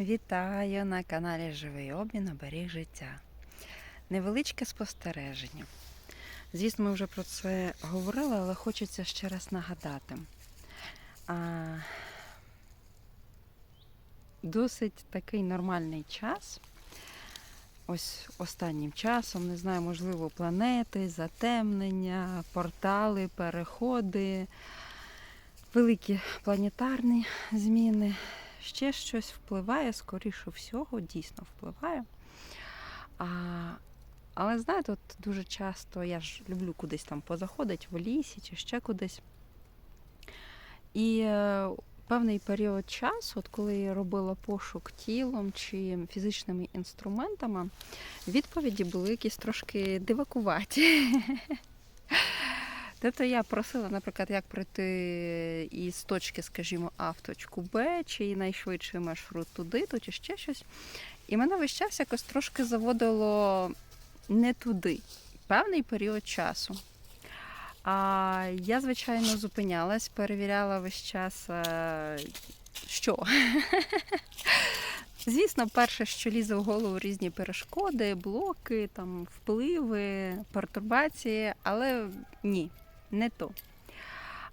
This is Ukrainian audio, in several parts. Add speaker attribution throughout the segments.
Speaker 1: Вітаю на каналі Живий обмін оберіг життя. Невеличке спостереження. Звісно, ми вже про це говорили, але хочеться ще раз нагадати. А, досить такий нормальний час. Ось останнім часом, не знаю, можливо, планети, затемнення, портали, переходи, великі планетарні зміни ще щось впливає, скоріше всього, дійсно впливає. А, але знаєте, от дуже часто я ж люблю кудись там позаходити в лісі чи ще кудись. І е, певний період часу, от коли я робила пошук тілом чи фізичними інструментами, відповіді були якісь трошки дивакуваті. Тобто я просила, наприклад, як пройти із точки, скажімо, А в точку Б, чи найшвидший маршрут туди, то чи ще щось. І мене весь час якось трошки заводило не туди, певний період часу. А я, звичайно, зупинялась, перевіряла весь час, е, що. Звісно, перше, що лізе в голову різні перешкоди, блоки, там, впливи, пертурбації, але ні, не то.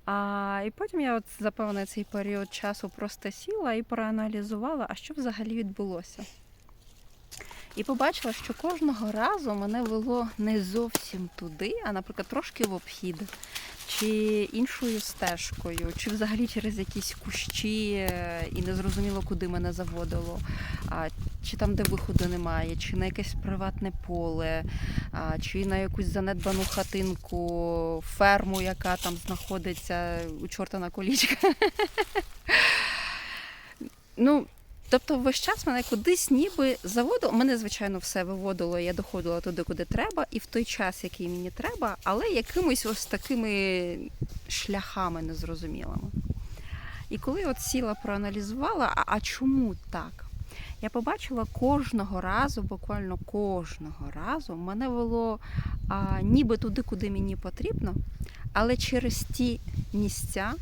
Speaker 1: А, І потім я от за певний цей період часу просто сіла і проаналізувала, а що взагалі відбулося. І побачила, що кожного разу мене вело не зовсім туди, а, наприклад, трошки в обхід, чи іншою стежкою, чи взагалі через якісь кущі, е, і не зрозуміло, куди мене заводило, чи там, де виходу немає, чи на якесь приватне поле, чи на якусь занедбану хатинку, ферму, яка там знаходиться у чорта на колічка. Ну, Тобто весь час мене кудись ніби заводило. Мене, звичайно, все виводило, я доходила туди, куди треба, і в той час, який мені треба, але якимись ось такими шляхами незрозумілими. І коли от сіла, проаналізувала, а, а чому так? Я побачила кожного разу, буквально кожного разу, мене вело а, ніби туди, куди мені потрібно, але через ті місця,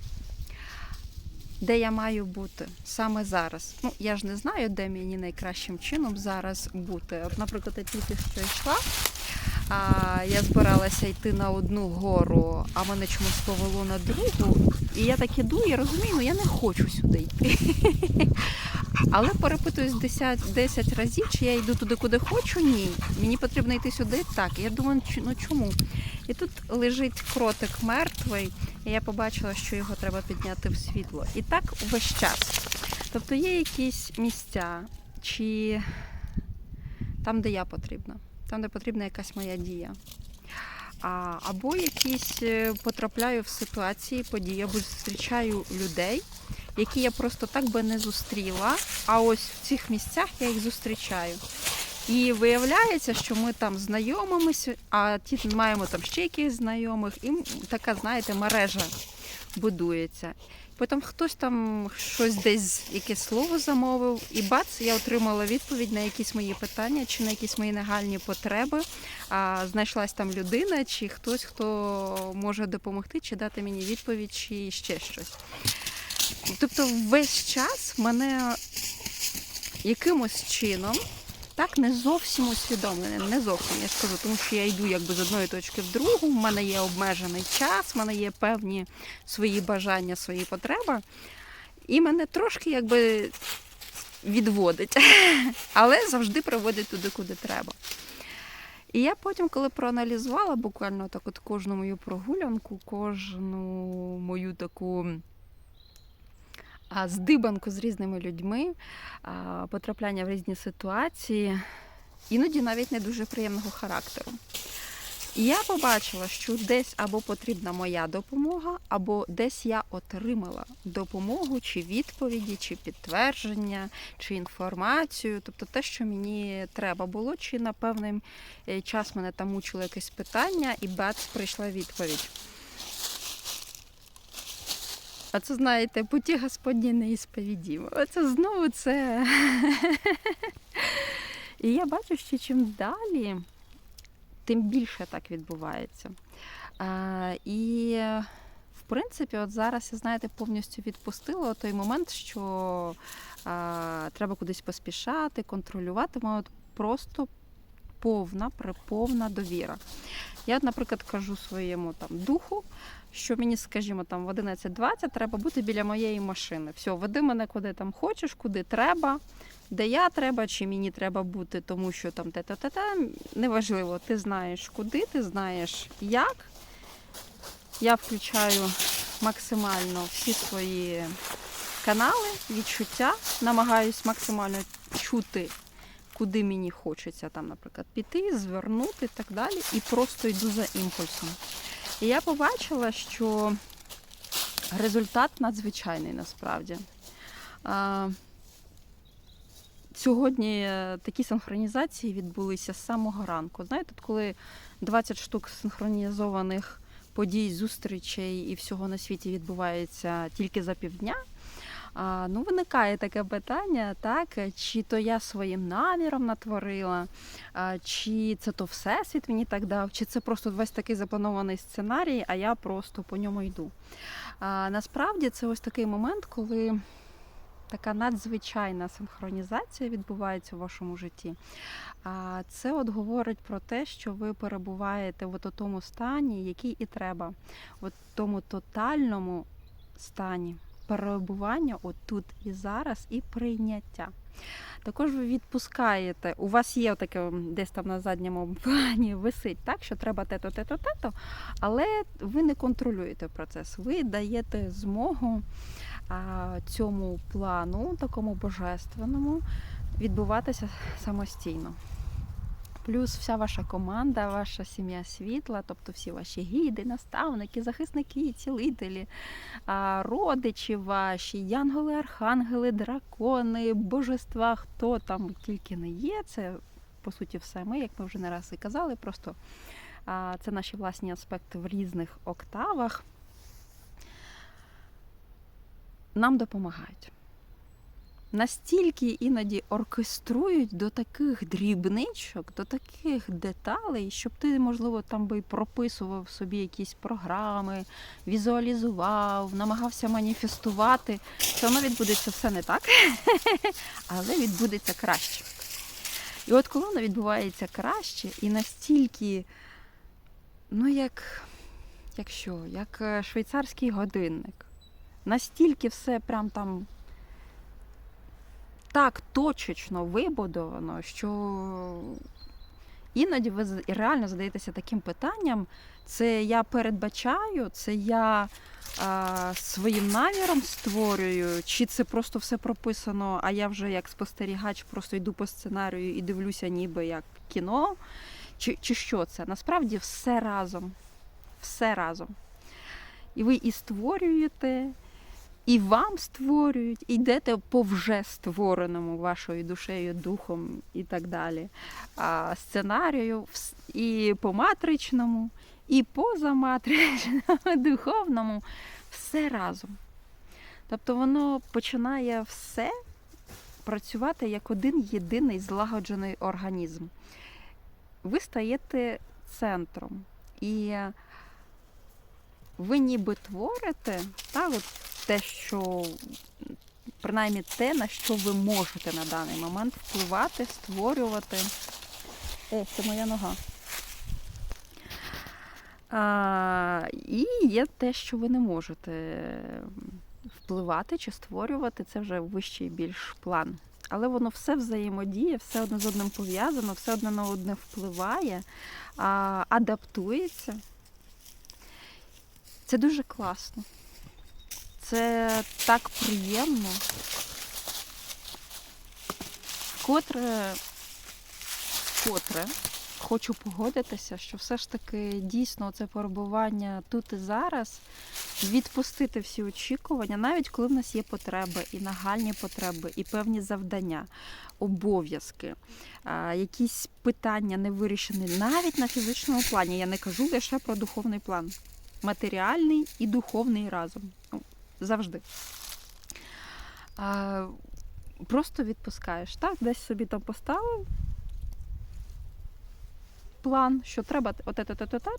Speaker 1: де я маю бути саме зараз. Ну, я ж не знаю, де мені найкращим чином зараз бути. От, наприклад, я тільки що йшла, а я збиралася йти на одну гору, а мене чомусь повело на другу. І я так іду і розумію, ну я не хочу сюди йти. Але перепитуюсь 10, 10 разів, чи я йду туди, куди хочу, ні. Мені потрібно йти сюди, так. Я думаю, ну чому? І тут лежить кротик мертвий, і я побачила, що його треба підняти в світло. І так весь час. Тобто є якісь місця, чи там, де я потрібна, там, де потрібна якась моя дія. А, або якісь е, потрапляю в ситуації, події, або зустрічаю людей, які я просто так би не зустріла. А ось в цих місцях я їх зустрічаю. І виявляється, що ми там знайомимося, а ті маємо там ще якихось знайомих, і така, знаєте, мережа будується. Потім хтось там щось десь якесь слово замовив, і бац, я отримала відповідь на якісь мої питання чи на якісь мої нагальні потреби. А знайшлась там людина, чи хтось, хто може допомогти, чи дати мені відповідь, чи ще щось. Тобто весь час мене якимось чином так не зовсім усвідомленим, не зовсім я скажу, тому що я йду якби з одної точки в другу, в мене є обмежений час, в мене є певні свої бажання, свої потреби, і мене трошки якби відводить, але завжди приводить туди, куди треба. І я потім, коли проаналізувала буквально так от кожну мою прогулянку, кожну мою таку здибанку з різними людьми, потрапляння в різні ситуації, іноді навіть не дуже приємного характеру. І я побачила, що десь або потрібна моя допомога, або десь я отримала допомогу, чи відповіді, чи підтвердження, чи інформацію, тобто те, що мені треба було, чи на певний е, час мене там мучило якесь питання, і бац, прийшла відповідь. А це, знаєте, путі Господні неісповідімо. Оце знову це. І я бачу, що чим далі, тим більше так відбувається. А, і в принципі, от зараз я знаєте, повністю відпустила той момент, що а, треба кудись поспішати, контролювати. Маю от просто повна, приповна довіра. Я, наприклад, кажу своєму там духу, що мені, скажімо, там в 11.20 треба бути біля моєї машини. Все, веди мене куди там хочеш, куди треба, де я треба, чи мені треба бути, тому що там те-те-те-те. Неважливо, ти знаєш куди, ти знаєш як. Я включаю максимально всі свої канали, відчуття, намагаюсь максимально чути, куди мені хочеться там, наприклад, піти, звернути і так далі, і просто йду за імпульсом. І я побачила, що результат надзвичайний насправді. Сьогодні е, такі синхронізації відбулися з самого ранку. Знаєте, коли 20 штук синхронізованих подій, зустрічей і всього на світі відбувається тільки за півдня. А, ну, виникає таке питання, так, чи то я своїм наміром натворила, а, чи це то всесвіт мені так дав, чи це просто весь такий запланований сценарій, а я просто по ньому йду. А, насправді це ось такий момент, коли така надзвичайна синхронізація відбувається в вашому житті. А це от говорить про те, що ви перебуваєте в тому стані, який і треба, в тому тотальному стані перебування отут і зараз, і прийняття. Також ви відпускаєте, у вас є таке десь там на задньому плані висить, так, що треба те-то, те-то, те-то, але ви не контролюєте процес. Ви даєте змогу а, цьому плану, такому божественному, відбуватися самостійно. Плюс вся ваша команда, ваша сім'я світла, тобто всі ваші гіди, наставники, захисники, цілителі, родичі ваші, янголи, архангели, дракони, божества, хто там тільки не є. Це по суті все ми, як ми вже не раз і казали, просто це наші власні аспекти в різних октавах. Нам допомагають настільки іноді оркеструють до таких дрібничок, до таких деталей, щоб ти, можливо, там би прописував собі якісь програми, візуалізував, намагався маніфестувати. Все одно відбудеться все не так, але відбудеться краще. І от коли воно відбувається краще і настільки, ну як, як що, як е, швейцарський годинник, настільки все прям там так точечно вибудовано, що іноді ви реально задаєтеся таким питанням: це я передбачаю, це я а, своїм наміром створюю, чи це просто все прописано, а я вже як спостерігач просто йду по сценарію і дивлюся, ніби як кіно. Чи, чи що це? Насправді все разом. Все разом. І ви і створюєте, і вам створюють, і йдете по вже створеному вашою душею, духом і так далі. А сценарію і по матричному, і поза матричному, духовному, все разом. Тобто воно починає все працювати як один єдиний злагоджений організм. Ви стаєте центром. І ви ніби творите, так, от те, що принаймні те, на що ви можете на даний момент впливати, створювати. Е, це моя нога. А, і є те, що ви не можете впливати чи створювати, це вже вищий більш план. Але воно все взаємодіє, все одне з одним пов'язано, все одне на одне впливає, а, адаптується. Це дуже класно. Це так приємно. Вкотре, вкотре хочу погодитися, що все ж таки дійсно це перебування тут і зараз, відпустити всі очікування, навіть коли в нас є потреби, і нагальні потреби, і певні завдання, обов'язки, якісь питання не вирішені навіть на фізичному плані. Я не кажу лише про духовний план. Матеріальний і духовний разом. Завжди. А, просто відпускаєш. Так, десь собі там поставив план, що треба от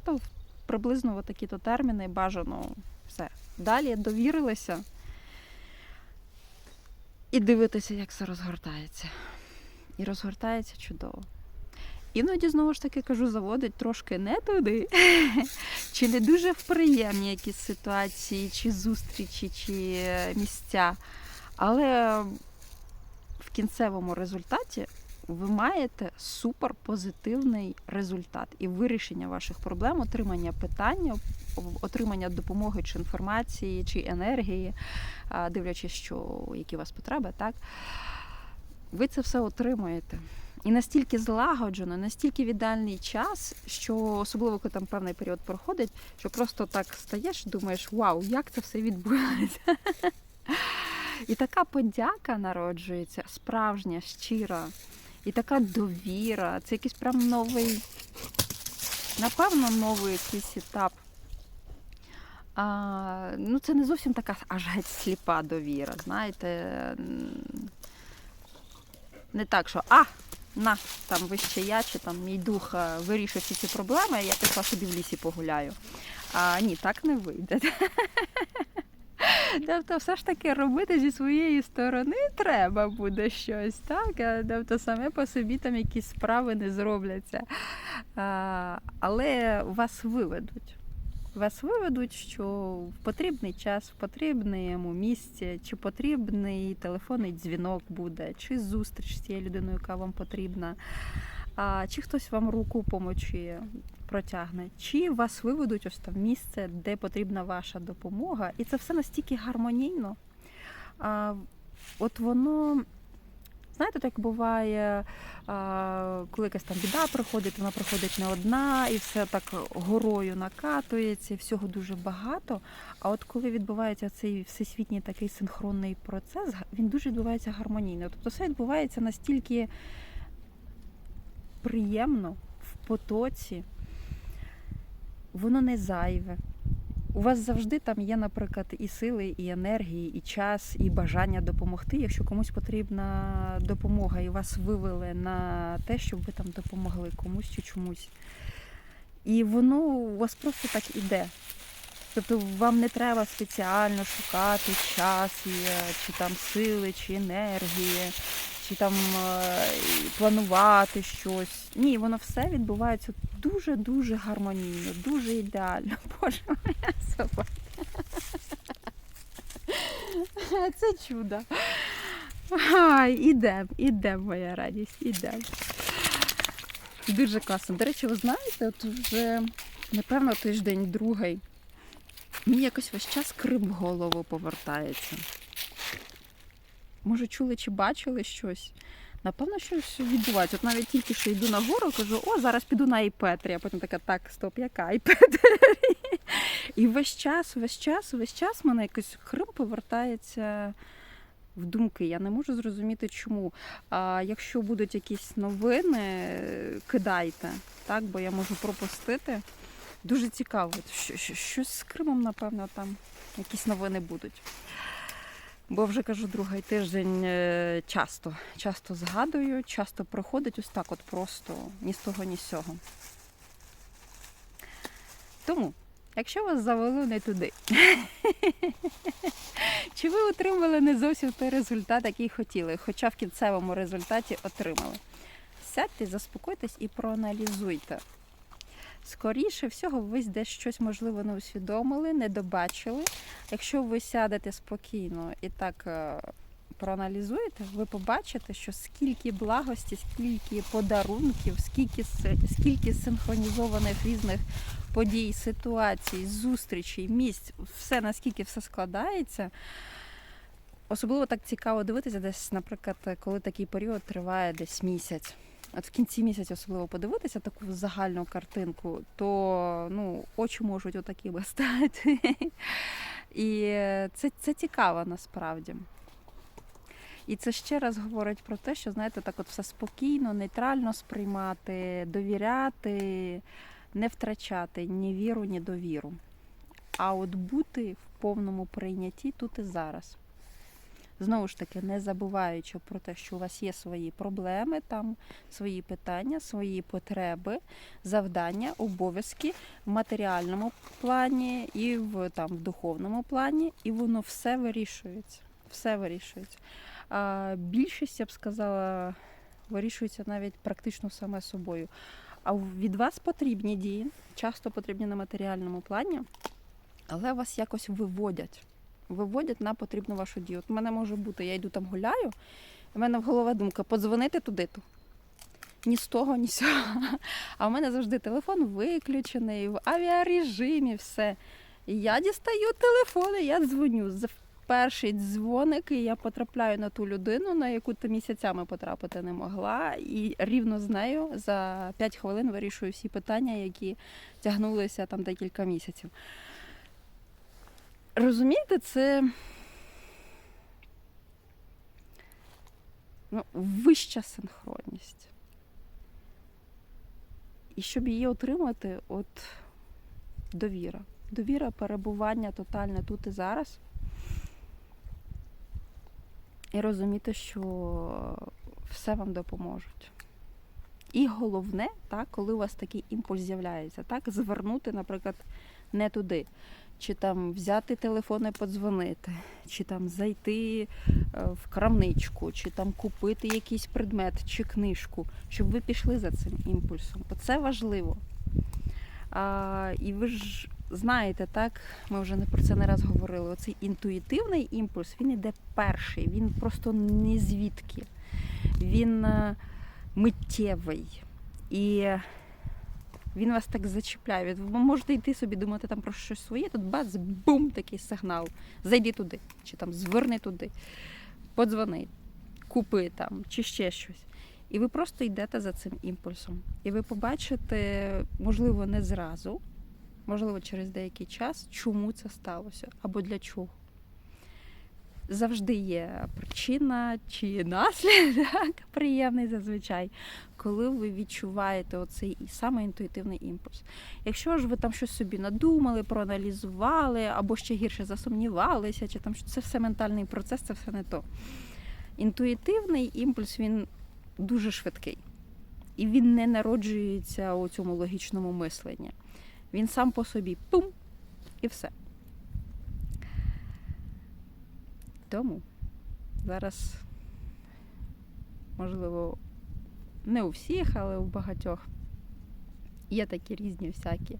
Speaker 1: то приблизно такі-то терміни, бажано все. Далі довірилися і дивитися, як це розгортається. І розгортається чудово. Іноді, знову ж таки, кажу, заводить трошки не туди, чи не дуже в приємні якісь ситуації, чи зустрічі, чи місця. Але в кінцевому результаті ви маєте супер позитивний результат і вирішення ваших проблем, отримання питання, отримання допомоги чи інформації, чи енергії, дивлячись, що які у вас потреби, так ви це все отримуєте. І настільки злагоджено, настільки в ідеальний час, що особливо коли там певний період проходить, що просто так стаєш, думаєш, вау, як це все відбувається. І така подяка народжується, справжня, щира, і така довіра. Це якийсь прям новий, напевно, новий якийсь етап. А, ну, це не зовсім така аж геть сліпа довіра. Знаєте, не так, що а, на, там вище я, чи там мій дух е, вирішив всі ці проблеми, я пішла собі в лісі погуляю. А ні, так не вийде. Тобто, все ж таки робити зі своєї сторони треба буде щось, так? А, Тобто саме по собі там якісь справи не зробляться. Але вас виведуть. Вас виведуть, що в потрібний час, в потрібному місці, чи потрібний телефонний дзвінок буде, чи зустріч з тією людиною, яка вам потрібна, а, чи хтось вам руку помочі протягне, чи вас виведуть ось там місце, де потрібна ваша допомога. І це все настільки гармонійно. А, от воно. Знаєте, так буває, коли якась там біда приходить, вона приходить не одна, і все так горою накатується, всього дуже багато. А от коли відбувається цей всесвітній такий синхронний процес, він дуже відбувається гармонійно. Тобто все відбувається настільки приємно, в потоці, воно не зайве. У вас завжди там є, наприклад, і сили, і енергії, і час, і бажання допомогти, якщо комусь потрібна допомога, і вас вивели на те, щоб ви там допомогли комусь чи чомусь. І воно у вас просто так іде. Тобто вам не треба спеціально шукати час, е, чи там сили, чи енергії, чи там е, планувати щось. Ні, воно все відбувається дуже-дуже гармонійно, дуже ідеально. Боже моя собака. Це чудо. Ай, ідем, ідем, моя радість, ідем. Дуже класно. До речі, ви знаєте, от вже, напевно, тиждень другий. Мені якось весь час Крим в голову повертається. Може, чули чи бачили щось? Напевно, щось відбувається. От навіть тільки що йду на гору, кажу, о, зараз піду на Айпетрі, а потім така, так, стоп, яка Айпетрі? І весь час, весь час, весь час мене якось Крим повертається в думки. Я не можу зрозуміти, чому. А якщо будуть якісь новини, кидайте, так, бо я можу пропустити. Дуже цікаво. Що- що- Щось з Кримом, напевно, там якісь новини будуть. Бо вже кажу, другий тиждень е, часто, часто згадую, часто проходить ось так, от просто ні з того, ні з цього. Тому, якщо вас завели не туди, чи ви отримали не зовсім той результат, який хотіли, хоча в кінцевому результаті отримали. Сядьте, заспокойтесь і проаналізуйте. Скоріше всього, ви десь щось можливо не усвідомили, не добачили. Якщо ви сядете спокійно і так е, проаналізуєте, ви побачите, що скільки благості, скільки подарунків, скільки, скільки синхронізованих різних подій, ситуацій, зустрічей, місць, все наскільки все складається. Особливо так цікаво дивитися, десь, наприклад, коли такий період триває десь місяць. От в кінці місяця особливо подивитися таку загальну картинку, то ну, очі можуть отакими стати. І це, це цікаво насправді. І це ще раз говорить про те, що знаєте, так от все спокійно, нейтрально сприймати, довіряти, не втрачати ні віру, ні довіру. А от бути в повному прийнятті тут і зараз. Знову ж таки, не забуваючи про те, що у вас є свої проблеми, там свої питання, свої потреби, завдання, обов'язки в матеріальному плані і в там в духовному плані, і воно все вирішується. Все вирішується. А більшість, я б сказала, вирішується навіть практично саме собою. А від вас потрібні дії, часто потрібні на матеріальному плані, але вас якось виводять. Виводять на потрібну вашу дію. От у мене може бути, я йду там гуляю, і в мене в голові думка подзвонити туди-то. Ні з того, ні з цього. А в мене завжди телефон виключений, в авіарежимі, все. Я дістаю телефон, і я дзвоню. З перший дзвоник, і я потрапляю на ту людину, на яку ти місяцями потрапити не могла. І рівно з нею за 5 хвилин вирішую всі питання, які тягнулися там декілька місяців. Розумієте, це ну, вища синхронність. І щоб її отримати, от довіра. Довіра, перебування тотальне тут і зараз. І розуміти, що все вам допоможуть. І головне, так, коли у вас такий імпульс з'являється, так, звернути, наприклад, не туди. Чи там взяти телефон і подзвонити, чи там зайти е, в крамничку, чи там купити якийсь предмет чи книжку, щоб ви пішли за цим імпульсом. Оце важливо. А, і ви ж знаєте, так, ми вже не про це не раз говорили. Оцей інтуїтивний імпульс, він іде перший, він просто не звідки. Він е, миттєвий. І він вас так зачіпляє. Ви можете йти собі, думати там про щось своє, тут бац, бум, такий сигнал. Зайди туди, чи там зверни туди, подзвони, купи там, чи ще щось. І ви просто йдете за цим імпульсом. І ви побачите, можливо, не зразу, можливо, через деякий час, чому це сталося або для чого. Завжди є причина чи наслідок приємний зазвичай, коли ви відчуваєте оцей і саме інтуїтивний імпульс. Якщо ж ви там щось собі надумали, проаналізували, або ще гірше засумнівалися, чи там це все ментальний процес, це все не то. Інтуїтивний імпульс він дуже швидкий. І він не народжується у цьому логічному мисленні. Він сам по собі пум і все. Тому зараз, можливо, не у всіх, але у багатьох є такі різні всякі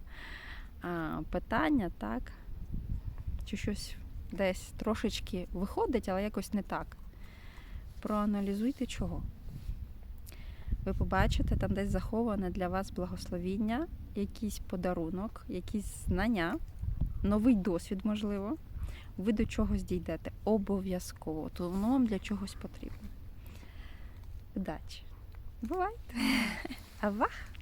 Speaker 1: а, питання, так? Чи щось десь трошечки виходить, але якось не так. Проаналізуйте чого. Ви побачите там десь заховане для вас благословіння, якийсь подарунок, якісь знання, новий досвід, можливо ви до чогось дійдете обов'язково, то воно вам для чогось потрібно. Удачі! Бувайте! Авах!